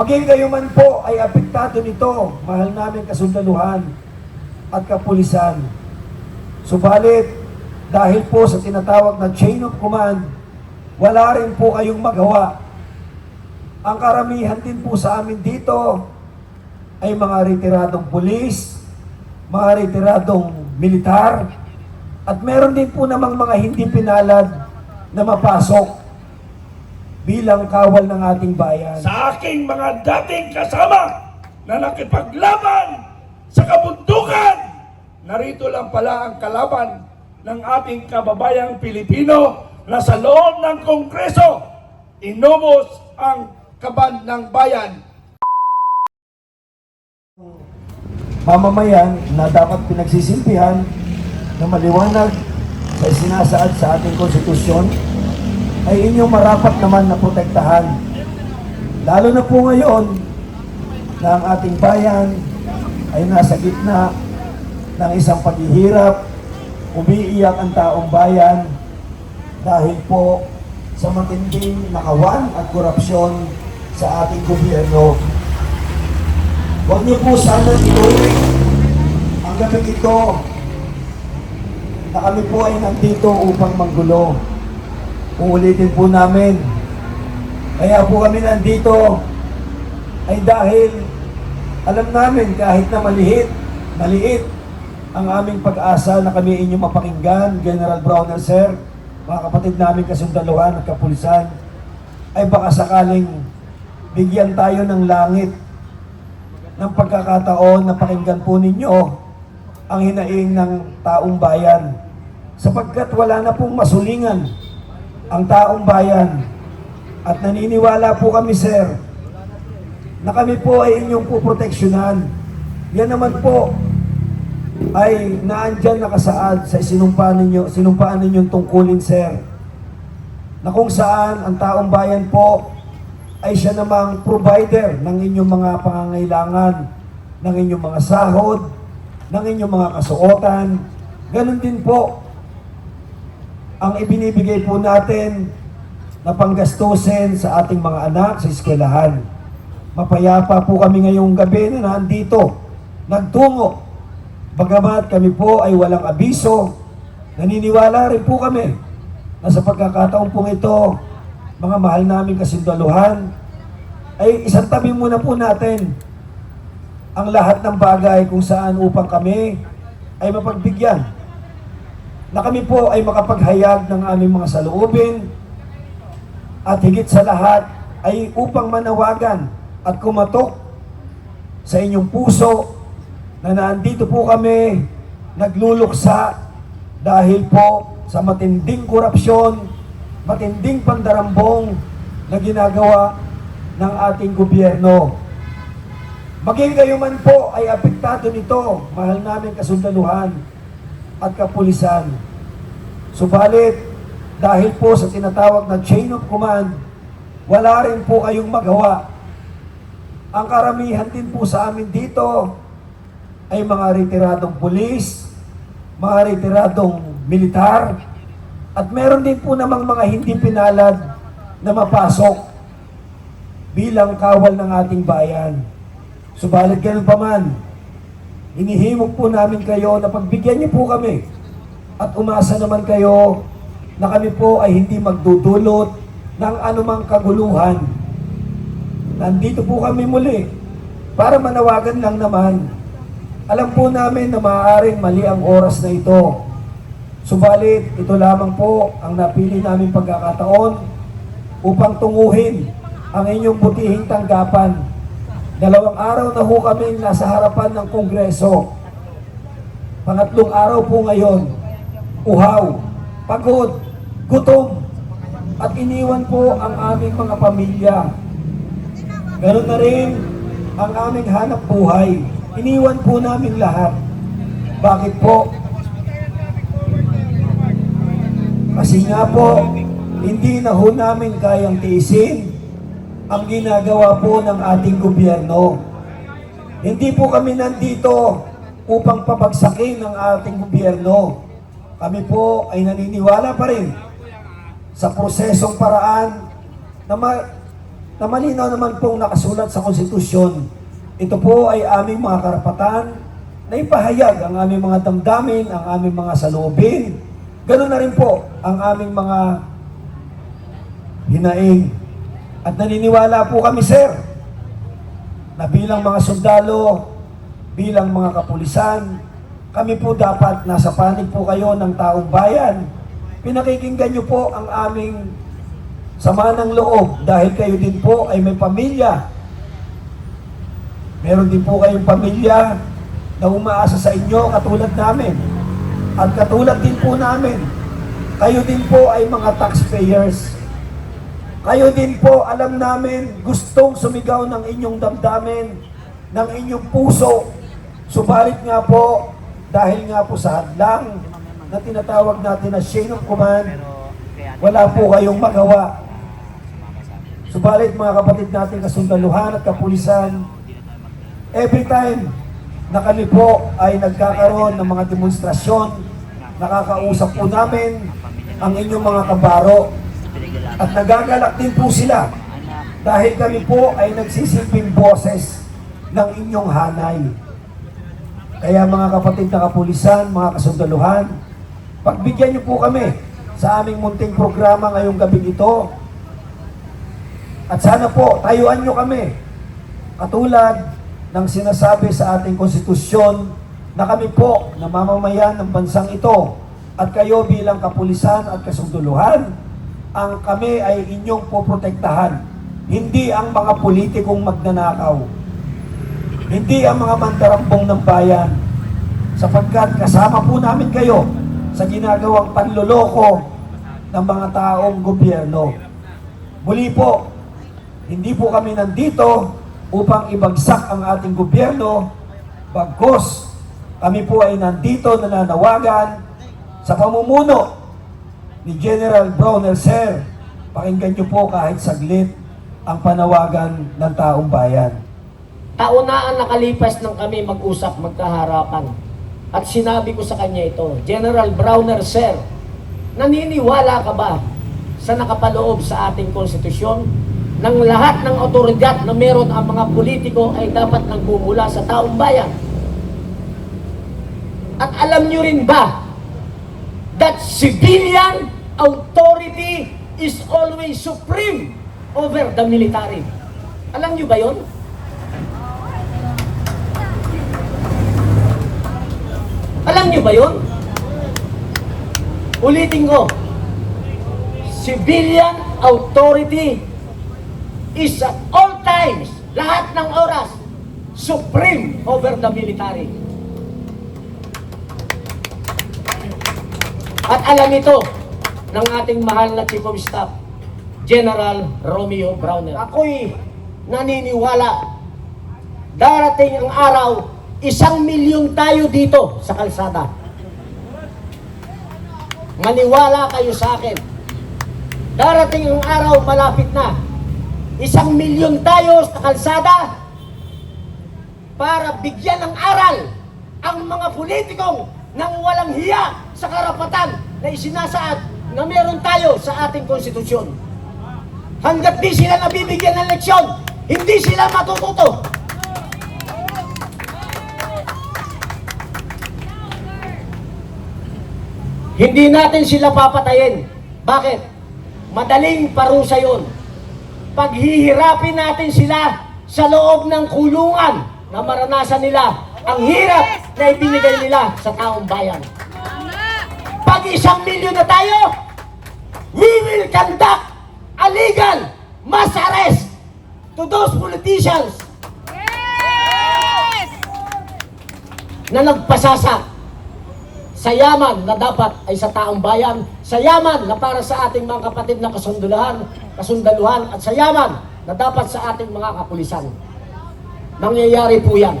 Maging kayo man po ay apektado nito, mahal namin kasundaluhan at kapulisan. Subalit, dahil po sa tinatawag na chain of command, wala rin po kayong magawa. Ang karamihan din po sa amin dito ay mga retiradong pulis, mga retiradong militar, at meron din po namang mga hindi pinalad na mapasok bilang kawal ng ating bayan. sa aking mga dating kasama na nakipaglaban sa kabundukan. Narito lang pala ang kalaban ng ating kababayang Pilipino na sa loob ng Kongreso, inubos ang kaban ng bayan. mamamayan na dapat pinagsisilbihan na maliwanag sa sinasaad sa ating konstitusyon ay inyong marapat naman na protektahan. Lalo na po ngayon na ang ating bayan ay nasa gitna ng isang paghihirap, umiiyak ang taong bayan dahil po sa matinding nakawan at korupsyon sa ating gobyerno. Huwag niyo po sana ituloy ang gabi ito na kami po ay nandito upang manggulo. Uulitin po namin. Kaya po kami nandito ay dahil alam namin kahit na maliit, maliit ang aming pag-asa na kami inyong mapakinggan, General Browner Sir, mga kapatid namin kasundaluhan at kapulisan, ay baka sakaling bigyan tayo ng langit ng pagkakataon na pakinggan po ninyo ang hinaing ng taong bayan. Sapagkat wala na pong masulingan ang taong bayan. At naniniwala po kami, sir, na kami po ay inyong puproteksyonan. Yan naman po ay naandyan nakasaad sa sinumpaan ninyo, sinumpaan ninyong tungkulin, sir. Na kung saan ang taong bayan po ay siya namang provider ng inyong mga pangangailangan, ng inyong mga sahod, ng inyong mga kasuotan. Ganon din po ang ibinibigay po natin na panggastusin sa ating mga anak sa eskwelahan. Mapayapa po kami ngayong gabi na nandito, nagtungo. Bagamat kami po ay walang abiso, naniniwala rin po kami na sa pagkakataon pong ito, mga mahal namin kasundaluhan, ay isang tabi muna po natin ang lahat ng bagay kung saan upang kami ay mapagbigyan na kami po ay makapaghayag ng aming mga saloobin at higit sa lahat ay upang manawagan at kumatok sa inyong puso na nandito po kami nagluluksa dahil po sa matinding korupsyon, matinding pandarambong na ginagawa ng ating gobyerno. Maging kayo man po ay apektado nito, mahal namin kasundaluhan at kapulisan. Subalit, dahil po sa tinatawag na chain of command, wala rin po kayong magawa. Ang karamihan din po sa amin dito ay mga retiradong pulis, mga retiradong militar, at meron din po namang mga hindi pinalad na mapasok bilang kawal ng ating bayan. Subalit ganun pa man, hinihimok po namin kayo na pagbigyan niyo po kami at umasa naman kayo na kami po ay hindi magdudulot ng anumang kaguluhan. Nandito po kami muli para manawagan lang naman. Alam po namin na maaaring mali ang oras na ito. Subalit, ito lamang po ang napili namin pagkakataon upang tunguhin ang inyong butihing tanggapan. Dalawang araw na ho kami nasa harapan ng Kongreso. Pangatlong araw po ngayon, uhaw, pagod, gutom, at iniwan po ang aming mga pamilya. Ganon na rin ang aming hanap buhay. Iniwan po namin lahat. Bakit po? Kasi nga po, hindi na ho namin kayang tiisin ang ginagawa po ng ating gobyerno. Hindi po kami nandito upang pabagsakin ng ating gobyerno. Kami po ay naniniwala pa rin sa prosesong paraan na ma- na malinaw naman pong nakasulat sa konstitusyon. Ito po ay aming mga karapatan na ipahayag ang aming mga damdamin, ang aming mga saloobin. Ganun na rin po ang aming mga hinaing. At naniniwala po kami, sir, na bilang mga sundalo, bilang mga kapulisan, kami po dapat nasa panig po kayo ng taong bayan. Pinakikinggan niyo po ang aming sama ng loob dahil kayo din po ay may pamilya. Meron din po kayong pamilya na umaasa sa inyo katulad namin. At katulad din po namin, kayo din po ay mga taxpayers. Kayo din po, alam namin, gustong sumigaw ng inyong damdamin, ng inyong puso. Subalit nga po, dahil nga po sa hadlang na tinatawag natin na chain of command, wala po kayong magawa. Subalit mga kapatid natin kasundaluhan at kapulisan, every time na kami po ay nagkakaroon ng mga demonstrasyon, nakakausap po namin ang inyong mga kabaro at nagagalak din po sila dahil kami po ay nagsisilbing boses ng inyong hanay. Kaya mga kapatid na kapulisan, mga kasundaluhan, pagbigyan niyo po kami sa aming munting programa ngayong gabi ito. At sana po, tayuan niyo kami. Katulad ng sinasabi sa ating konstitusyon na kami po na mamamayan ng bansang ito at kayo bilang kapulisan at kasunduluhan, ang kami ay inyong poprotektahan. Hindi ang mga politikong magnanakaw. Hindi ang mga mandarambong ng bayan. Sapagkat kasama po namin kayo sa ginagawang panloloko ng mga taong gobyerno. Muli po, hindi po kami nandito upang ibagsak ang ating gobyerno, bagkos kami po ay nandito nananawagan sa pamumuno ni General Browner Sir. Pakinggan niyo po kahit saglit ang panawagan ng taong bayan. Taon na ang nakalipas nang kami mag-usap, magkaharapan. At sinabi ko sa kanya ito, General Browner, Sir, naniniwala ka ba sa nakapaloob sa ating konstitusyon ng lahat ng otoridad na meron ang mga politiko ay dapat nagmumula sa taong bayan? At alam nyo rin ba that civilian authority is always supreme over the military? Alam nyo ba yon? Alam niyo ba yun? Ulitin ko. Civilian authority is at all times, lahat ng oras, supreme over the military. At alam ito ng ating mahal na Chief of Staff, General Romeo Browner. Ako'y naniniwala darating ang araw, isang milyon tayo dito sa kalsada. Maniwala kayo sa akin. Darating ang araw, malapit na. Isang milyon tayo sa kalsada para bigyan ng aral ang mga politikong nang walang hiya sa karapatan na isinasaad na meron tayo sa ating konstitusyon. Hanggat di sila nabibigyan ng leksyon, hindi sila matututo. Hindi natin sila papatayin. Bakit? Madaling parusa yun. Paghihirapin natin sila sa loob ng kulungan na maranasan nila ang hirap na ibinigay nila sa taong bayan. Pag isang milyon na tayo, we will conduct a legal mass arrest to those politicians na nagpasasak sa yaman na dapat ay sa taong bayan, sa yaman na para sa ating mga kapatid na kasunduluhan, kasundaluhan, at sa yaman na dapat sa ating mga kapulisan. Nangyayari po yan.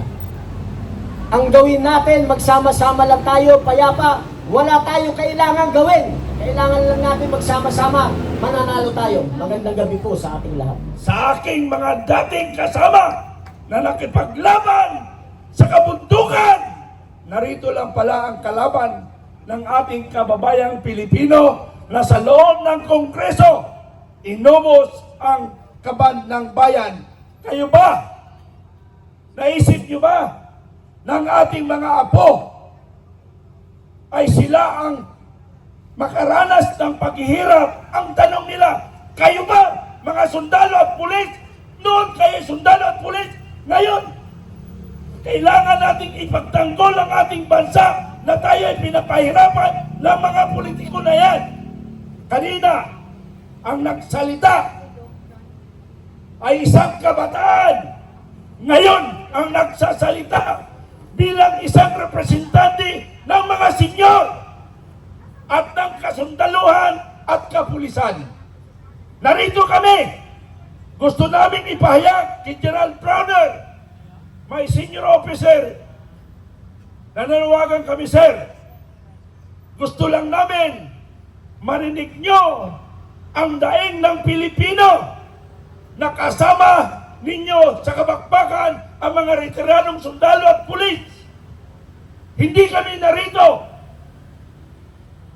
Ang gawin natin, magsama-sama lang tayo, payapa, wala tayo kailangan gawin. Kailangan lang natin magsama-sama, mananalo tayo. Magandang gabi po sa ating lahat. sa aking mga dating kasama na nakipaglaban sa kabundukan. Narito lang pala ang kalaban ng ating kababayang Pilipino na sa loob ng Kongreso inubos ang kaban ng bayan. Kayo ba? Naisip nyo ba ng ating mga apo ay sila ang makaranas ng paghihirap? Ang tanong nila, kayo ba mga sundalo at pulis? Noon kayo sundalo at pulis, ngayon kailangan nating ipagtanggol ang ating bansa na tayo ay pinapahirapan ng mga politiko na yan. Kanina, ang nagsalita ay isang kabataan. Ngayon, ang nagsasalita bilang isang representante ng mga senyor at ng kasundaluhan at kapulisan. Narito kami. Gusto namin ipahayag kay General Browner may senior officer, nananawagan kami, sir. Gusto lang namin marinig nyo ang daing ng Pilipino na kasama ninyo sa kabakbakan ang mga retiradong sundalo at pulis. Hindi kami narito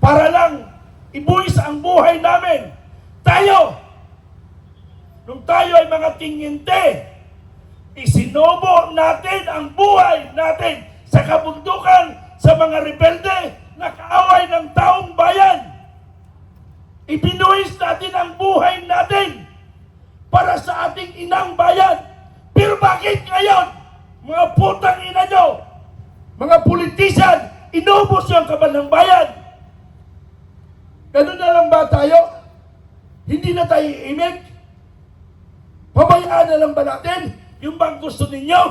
para lang ibuwis ang buhay namin. Tayo, nung tayo ay mga tinginte, isinubo natin ang buhay natin sa kabundukan sa mga rebelde na kaaway ng taong bayan. Ibinuhis natin ang buhay natin para sa ating inang bayan. Pero bakit ngayon, mga putang ina nyo, mga politisan, inubos yung kaban ng bayan? Ganun na lang ba tayo? Hindi na tayo imig? Pabayaan na lang ba natin yung bang gusto ninyo?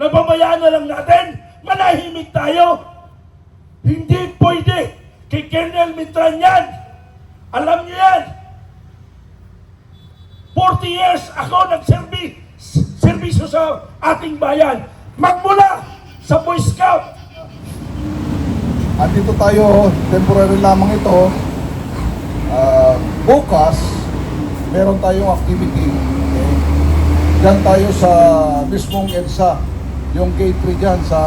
Napabayaan na lang natin? Manahimik tayo? Hindi pwede. Kay Colonel Mitran yan. Alam niyo yan. 40 years ako nagserbi serbisyo sa ating bayan. Magmula sa Boy Scout. Andito tayo, temporary lamang ito. Ah, bukas, meron tayong activity. Okay? Diyan tayo sa mismong EDSA, yung gate 3 dyan sa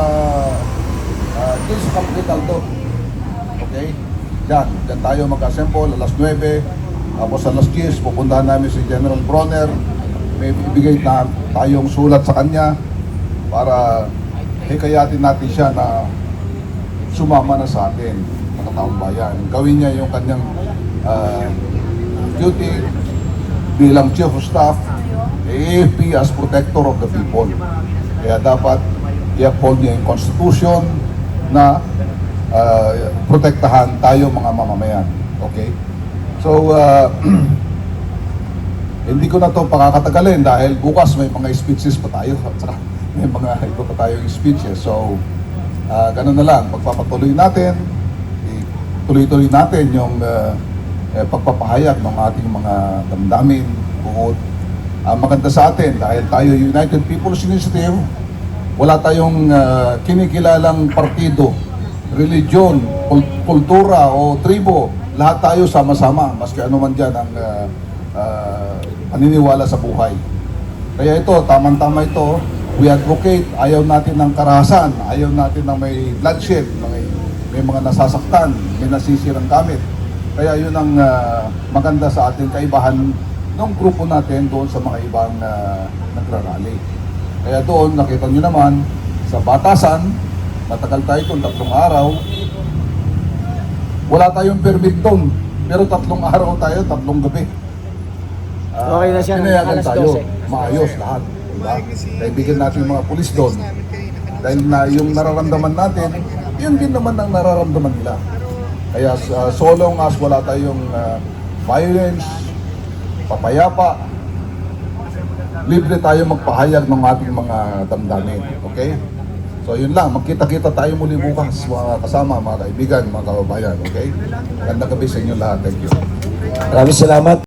uh, sa capital doon. Okay? Diyan, diyan tayo mag-assemble alas 9. Tapos alas 10, pupuntahan namin si General Bronner. May ibigay na tayong sulat sa kanya para hikayatin natin siya na sumama na sa atin, mga taong bayan. Gawin niya yung kanyang ah, duty bilang chief of staff, AFP as protector of the people. Kaya dapat i-uphold niya yung constitution na ah, protektahan tayo mga mamamayan. Okay? So, ah, hindi ko na to pakakatagalin dahil bukas may mga speeches pa tayo at saka may mga iba pa tayong speeches. So, ah ganun na lang, pagpapatuloy natin, tuloy-tuloy natin yung ah, eh, pagpapahayag ng ating mga damdamin, buod. Ah, maganda sa atin dahil tayo United People's Initiative, wala tayong ah, kinikilalang partido, religion, kul- kultura o tribo. Lahat tayo sama-sama, maski ano man dyan ang ah, ah, paniniwala sa buhay. Kaya ito, tamang-tama ito, we advocate, ayaw natin ng karahasan, ayaw natin ng may bloodshed, may, may mga nasasaktan, may nasisirang gamit. Kaya yun ang ah, maganda sa ating kaibahan ng grupo natin doon sa mga ibang uh, nagrarally. Kaya doon, nakita nyo naman, sa batasan, matagal tayo doon, tatlong araw, wala tayong permit doon. Pero tatlong araw tayo, tatlong gabi. Ah, Okay na siya, pinayagan tayo. 12. Maayos lahat. Diba? Kaibigan natin yung mga pulis doon. Dahil na yung nararamdaman natin, yun din naman ang nararamdaman nila. Kaya uh, so long as wala tayong ah, violence, papayapa, libre tayo magpahayag ng ating mga damdamin. Okay? So yun lang, magkita-kita tayo muli bukas mga kasama, mga kaibigan, mga kababayan. Okay? Magandang gabi sa inyo lahat. Thank you. Maraming salamat.